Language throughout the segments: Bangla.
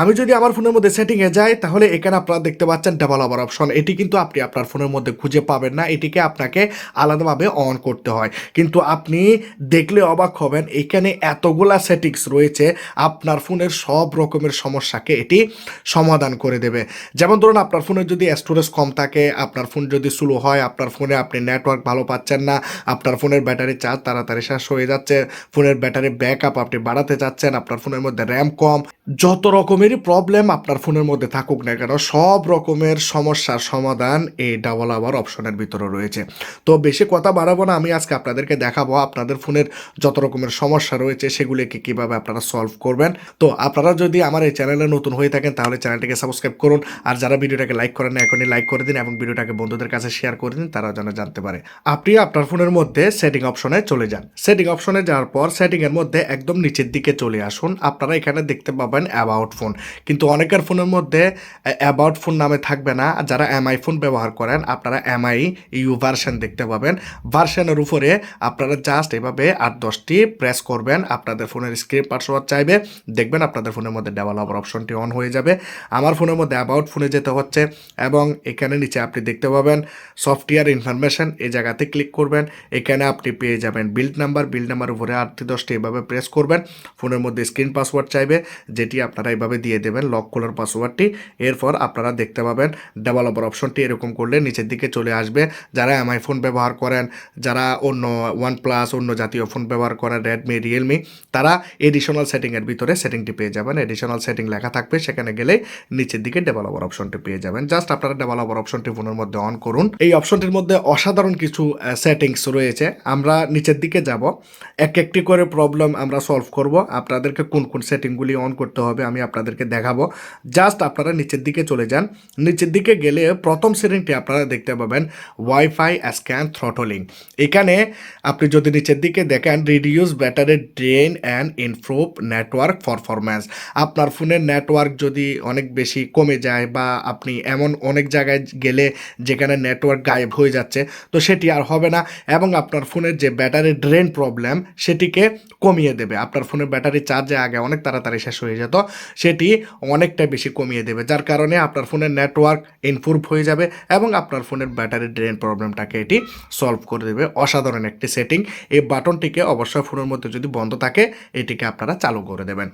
আমি যদি আমার ফোনের মধ্যে সেটিংয়ে যাই, তাহলে এখানে আপনারা দেখতে পাচ্ছেন ডেভেলপার অপশন এটি কিন্তু আপনি আপনার ফোনের মধ্যে খুঁজে পাবেন না, এটিকে আপনাকে আলাদাভাবে অন করতে হয়। কিন্তু আপনি দেখলে অবাক হবেন, এখানে এতগুলা সেটিংস রয়েছে, আপনার ফোনের সব রকমের সমস্যাকে এটি সমাধান করে দেবে। যেমন ধরুন, আপনার ফোনে যদি স্টোরেজ কম থাকে, আপনার ফোন যদি স্লো হয়, আপনার ফোনে আপনি নেটওয়ার্ক ভালো পাচ্ছেন না, আপনার ফোনের ব্যাটারি চার্জ তাড়াতাড়ি শেষ হয়ে যাচ্ছে, ফোনের ব্যাটারি ব্যাকআপ আপনি বাড়াতে চাচ্ছেন, আপনার ফোনের মধ্যে র্যাম কম, যত রকমেরই প্রবলেম আপনার ফোনের মধ্যে থাকুক না কেন, সব রকমের সমস্যার সমাধান এই ডাবল আওয়ার অপশনের ভিতরে রয়েছে। তো বেশি কথা বাড়াবো না, আমি আজকে আপনাদেরকে দেখাবো আপনাদের ফোনের যত রকমের সমস্যা রয়েছে, সেগুলিকে কীভাবে আপনারা সলভ করবেন। তো আপনারা যদি আমার এই চ্যানেলে নতুন হয়ে থাকেন, তাহলে চ্যানেলটিকে সাবস্ক্রাইব করুন। আর যারা ভিডিওটাকে লাইক করেন না, এখনই লাইক করে দিন এবং ভিডিওটাকে বন্ধুদের কাছে শেয়ার করে দিন তারা যেন জানতে পারে। আপনি আপনার ফোনের মধ্যে সেটিং অপশনে চলে যান। সেটিং অপশনে যাওয়ার পর সেটিংয়ের মধ্যে একদম নিচের দিকে চলে আসুন। আপনারা এখানে দেখতে পাবেন অ্যাবাউট ফোন কিন্তু অনেকের ফোনের মধ্যে অ্যাবাউট ফোন নামে থাকবে না। যারা এমআই ফোন ব্যবহার করেন, আপনারা এমআই ইউ ভার্সন দেখতে পাবেন। ভার্সনের উপরে আপনারা জাস্ট এভাবে আট দশটি প্রেস করবেন। আপনাদের ফোনের স্ক্রিন পাসওয়ার্ড চাইবে। দেখবেন আপনাদের ফোনের মধ্যে ডেভেলপার অপশনটি অন হয়ে যাবে। আমার ফোনের মধ্যে অ্যাবাউট ফোনে যেতে হচ্ছে এবং এখানে নিচে আপনি দেখতে পাবেন সফটওয়্যার ইনফরমেশন এই জায়গাতে ক্লিক করবেন। এখানে আপনি পেয়ে যাবেন বিল্ড নাম্বার বিল্ড নাম্বার উপরে আটটি দশটি এভাবে প্রেস করবেন। ফোনের মধ্যে স্ক্রিন পাসওয়ার্ড চাইবে, যেটি আপনারা এইভাবে দিয়ে দেবেন লক কলার পাসওয়ার্ডটি এরপর আপনারা দেখতে পাবেন ডেভেলপার অপশনটি এরকম করলে নিচের দিকে চলে আসবে। যারা এমআই ফোন ব্যবহার করেন, যারা অন্য ওয়ান প্লাস অন্য জাতীয় ফোন ব্যবহার করেন রেডমি রিয়েলমি তারা এডিশনাল সেটিংয়ের ভিতরে সেটিংটি পেয়ে যাবেন। এডিশনাল সেটিং লেখা থাকবে, সেখানে গেলে নিচের দিকে ডেভেলপার অপশনটি পেয়ে যাবেন। জাস্ট আপনারা ডেভেলপার অপশনটি ফোনের মধ্যে অন করুন। এই অপশনটির মধ্যে অসাধারণ কিছু সেটিংস রয়েছে। আমরা নিচের দিকে যাব। এক একটি করে প্রবলেম আমরা সলভ করব। আপনাদেরকে কোন কোন সেটিংগুলি অন করতে হবে, আমি আপনাদেরকে দেখাবো। জাস্ট আপনারা নিচের দিকে চলে যান। নিচের দিকে গেলে প্রথম সেটিংটি আপনারা দেখতে পাবেন ওয়াইফাই স্ক্যান থ্রটলিং এখানে আপনি যদি নিচের দিকে দেখেন reduce battery drain and improve network performance আপনার ফোনের নেটওয়ার্ক যদি অনেক বেশি কমে যায় বা আপনি এমন অনেক জায়গায় গেলে যেখানে নেটওয়ার্ক গায়েব হয়ে যাচ্ছে, তো সেটি আর হবে না এবং আপনার ফোনের যে ব্যাটারি ড্রেন প্রবলেম সেটিকে কমিয়ে দেবে। আপনার ফোনের ব্যাটারি চার্জে আগে অনেক তাড়াতাড়ি শেষ হয়ে যেত। সেটি অনেকটা বেশি কমিয়ে দেবে, যার কারণে আপনার ফোনের নেটওয়ার্ক ইমপ্রুভ হয়ে যাবে এবং আপনার ফোনের ব্যাটারি ড্রেন প্রবলেমটাকে এটি সলভ করে দেবে। অসাধারণ একটি সেটিং এই বাটনটিকে অবশ্যই ফোনের মধ্যে যদি বন্ধ থাকে, এটিকে আপনারা চালু করে দেবেন।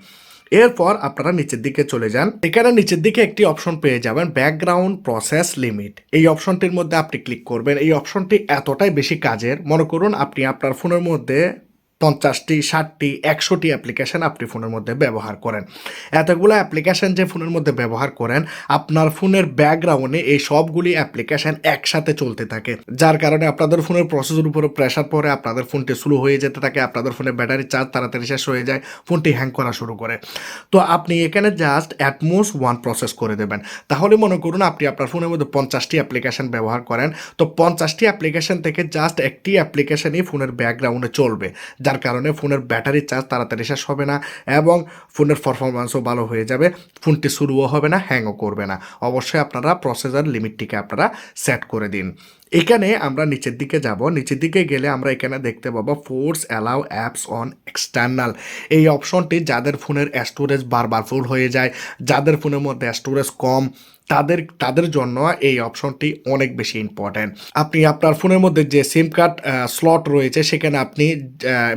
এরপর আপনারা নিচের দিকে চলে যান। এখানে নিচের দিকে একটি অপশন পেয়ে যাবেন ব্যাকগ্রাউন্ড প্রসেস লিমিট এই অপশনটির মধ্যে আপনি ক্লিক করবেন। এই অপশনটি এতটাই বেশি কাজের, মনে করুন আপনি আপনার ফোনের মধ্যে পঞ্চাশটি, ষাটটি, একশোটি অ্যাপ্লিকেশন আপনি ফোনের মধ্যে ব্যবহার করেন। এতগুলো অ্যাপ্লিকেশান যে ফোনের মধ্যে ব্যবহার করেন, আপনার ফোনের ব্যাকগ্রাউন্ডে এই সবগুলি অ্যাপ্লিকেশান একসাথে চলতে থাকে। যার কারণে আপনাদের ফোনের প্রসেসের উপরে প্রেশার পড়ে, আপনাদের ফোনটি স্লো হয়ে যেতে থাকে, আপনাদের ফোনের ব্যাটারি চার্জ তাড়াতাড়ি শেষ হয়ে যায় ফোনটি হ্যাং করা শুরু করে। তো আপনি এখানে জাস্ট অ্যাটমোস্ট ওয়ান প্রসেস করে দেবেন। তাহলে মনে করুন আপনি আপনার ফোনের মধ্যে পঞ্চাশটি অ্যাপ্লিকেশন ব্যবহার করেন। তো পঞ্চাশটি অ্যাপ্লিকেশন থেকে জাস্ট একটি অ্যাপ্লিকেশানই ফোনের ব্যাকগ্রাউন্ডে চলবে। যার কারণে ফোনের ব্যাটারি চার্জ তাড়াতাড়ি শেষ হবে না এবং ফোনের পারফরমেন্সও ভালো হয়ে যাবে। ফোনটি শুরুও হবে না হ্যাংও করবে না। অবশ্যই আপনারা প্রসেসর লিমিটটিকে আপনারা সেট করে দিন। এখানে আমরা নিচের দিকে যাব। নিচের দিকে গেলে আমরা এখানে দেখতে পাবো force allow apps on external এই অপশনটি যাদের ফোনের স্টোরেজ বারবার ফুল হয়ে যায়, যাদের ফোনের মধ্যে স্টোরেজ কম, তাদের তাদের জন্য এই অপশনটি অনেক বেশি ইম্পর্ট্যান্ট আপনি আপনার ফোনের মধ্যে যে সিম কার্ড স্লট রয়েছে, সেখানে আপনি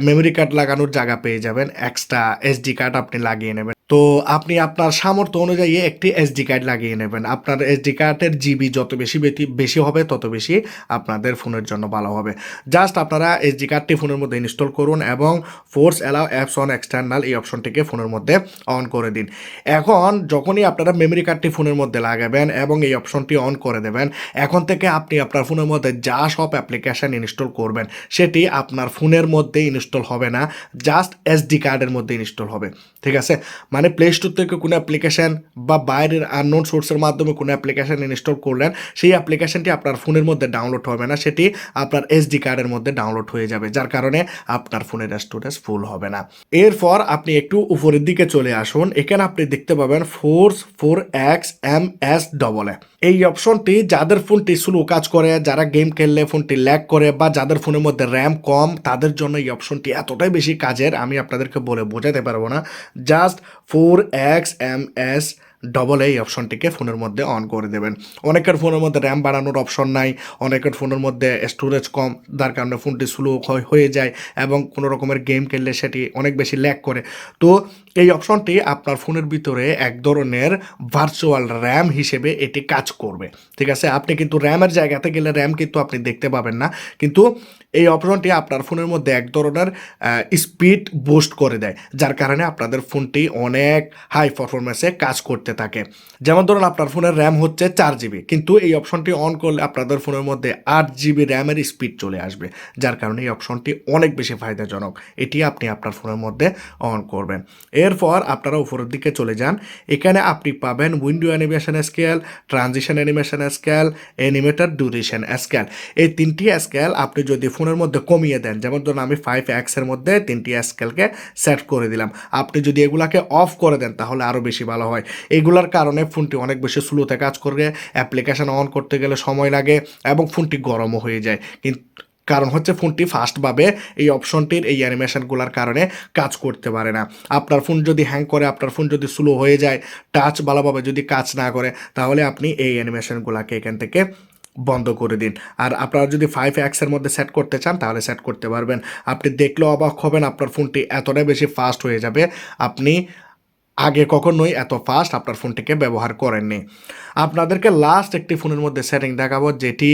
মেমরি কার্ড লাগানোর জায়গা পেয়ে যাবেন। এক্সট্রা এসডি কার্ড আপনি লাগিয়ে নেবেন। তো আপনি আপনার সামর্থ্য অনুযায়ী একটি এসডি কার্ড লাগিয়ে নেবেন। আপনার এসডি কার্ডের জিবি যত বেশি বেশি- হবে, তত বেশি আপনাদের ফোনের জন্য ভালো হবে। জাস্ট আপনারা এসডি কার্ডটি ফোনের মধ্যে ইনস্টল করুন এবং force allow apps on external এই অপশনটিকে ফোনের মধ্যে অন করে দিন। এখন যখনই আপনারা মেমরি কার্ডটি ফোনের মধ্যে লাগাবেন এবং এই অপশনটি অন করে দেবেন, এখন থেকে আপনি আপনার ফোনের মধ্যে যা সব অ্যাপ্লিকেশন ইনস্টল করবেন, সেটি আপনার ফোনের মধ্যে ইনস্টল হবে না জাস্ট এসডি কার্ডের মধ্যে ইনস্টল হবে। ঠিক আছে? মানে প্লে স্টোর থেকে কোনো অ্যাপ্লিকেশন বা বাইরের আননোন সোর্সের মাধ্যমে কোনো অ্যাপ্লিকেশন ইনস্টল করলেন, সেই অ্যাপ্লিকেশনটি আপনার ফোনের মধ্যে ডাউনলোড হবে না, সেটি আপনার এসডি কার্ডের মধ্যে ডাউনলোড হয়ে যাবে, যার কারণে আপনার ফোনের স্টোরেজ ফুল হবে না। এরপর আপনি একটু উপরের দিকে চলে আসুন, এখানে আপনি দেখতে পাবেন force four X M S double A এই অপশনটি যাদের ফোনটি স্লো কাজ করে, যারা গেম খেললে ফোনটি ল্যাগ করে বা যাদের ফোনের মধ্যে র্যাম কম, তাদের জন্য এই অপশনটি এতটাই বেশি কাজের, আমি আপনাদেরকে বলে বোঝাতে পারব না। Just four X M S double এই অপশনটিকে ফোনের মধ্যে অন করে দেবেন। অনেকের ফোনের মধ্যে র্যাম বাড়ানোর অপশন নাই, অনেকের ফোনের মধ্যে স্টোরেজ কম, যার কারণে ফোনটি স্লো হয়ে যায় এবং কোনো রকমের গেম খেললে সেটি অনেক বেশি ল্যাক করে। তো এই অপশনটি আপনার ফোনের ভিতরে এক ধরনের ভার্চুয়াল র্যাম হিসেবে এটি কাজ করবে। ঠিক আছে? আপনি কিন্তু র্যামের জায়গাতে গেলে র্যাম কিন্তু আপনি দেখতে পাবেন না। কিন্তু এই অপশনটি আপনার ফোনের মধ্যে এক ধরনের স্পিড বুস্ট করে দেয়, যার কারণে আপনাদের ফোনটি অনেক হাই পারফরমেন্সে কাজ করতে থাকে। যেমন ধরুন, আপনার ফোনের র্যাম হচ্ছে চার জিবি কিন্তু এই অপশনটি অন করলে আপনাদের ফোনের মধ্যে আট জিবি র্যামের স্পিড চলে আসবে, যার কারণে এই অপশনটি অনেক বেশি ফায়দাজনক। এটি আপনি আপনার ফোনের মধ্যে অন করবেন। এরপর আপনারা উপরের দিকে চলে যান। এখানে আপনি পাবেন window animation scale transition animation scale animator duration scale এই তিনটি স্কেল আপনি যদি ফোনের মধ্যে কমিয়ে দেন। যেমন ধরুন আমি ফাইভ এক্সের মধ্যে তিনটি স্কেলকে সেট করে দিলাম। আপনি যদি এগুলাকে অফ করে দেন, তাহলে আরও বেশি ভালো হয়। এগুলার কারণে ফোনটি অনেক বেশি স্লোতে কাজ করবে অ্যাপ্লিকেশন অন করতে গেলে সময় লাগে এবং ফোনটি গরমও হয়ে যায়। কিন্তু কারণ হচ্ছে ফোনটি ফাস্টভাবে এই অপশনটির এই অ্যানিমেশনগুলোর কারণে কাজ করতে পারে না। আপনার ফোন যদি হ্যাং করে, আপনার ফোন যদি স্লো হয়ে যায় টাচ ভালোভাবে যদি কাজ না করে, তাহলে আপনি এই অ্যানিমেশনগুলোকে এখান থেকে বন্ধ করে দিন। আর আপনারা যদি ফাইভ এক্সের মধ্যে সেট করতে চান, তাহলে সেট করতে পারবেন। আপনি দেখলেও অবাক হবেন, আপনার ফোনটি এতটাই বেশি ফাস্ট হয়ে যাবে। আপনি আগে কখনোই এত ফাস্ট আপনার ফোনটিকে ব্যবহার করেননি। আপনাদেরকে লাস্ট একটি ফোনের মধ্যে সেটিং দেখাবো, যেটি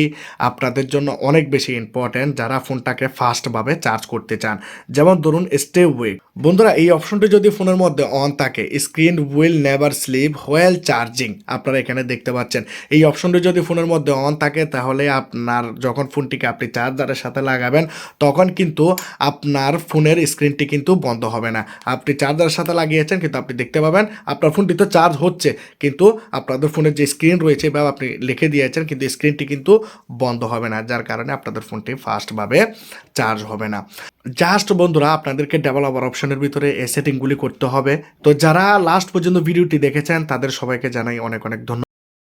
আপনাদের জন্য অনেক বেশি ইম্পর্ট্যান্ট যারা ফোনটাকে ফাস্টভাবে চার্জ করতে চান। যেমন ধরুন স্টে উইক বন্ধুরা, এই অপশনটি যদি ফোনের মধ্যে অন থাকে screen will never sleep while charging আপনারা এখানে দেখতে পাচ্ছেন। এই অপশনটি যদি ফোনের মধ্যে অন থাকে, তাহলে আপনার যখন ফোনটিকে আপনি চার্জারের সাথে লাগাবেন, তখন কিন্তু আপনার ফোনের স্ক্রিনটি কিন্তু বন্ধ হবে না। আপনি চার্জারের সাথে লাগিয়েছেন, কিন্তু আপনি দেখতে পাবেন। আপনার ফোনটি তো চার্জ হচ্ছে, কিন্তু আপনাদের ফোনের যে স্ক্রিন রয়েছে বা আপনি লিখে দিয়েছেন, কিন্তু স্ক্রিনটি কিন্তু বন্ধ হবে না, যার কারণে আপনাদের ফোনটি ফাস্টভাবে চার্জ হবে না। জাস্ট বন্ধুরা, আপনাদেরকে ডেভেলপার অপশনের ভিতরে এই সেটিংগুলি করতে হবে। তো যারা লাস্ট পর্যন্ত ভিডিওটি দেখেছেন, তাদের সবাইকে জানাই অনেক অনেক ধন্যবাদ।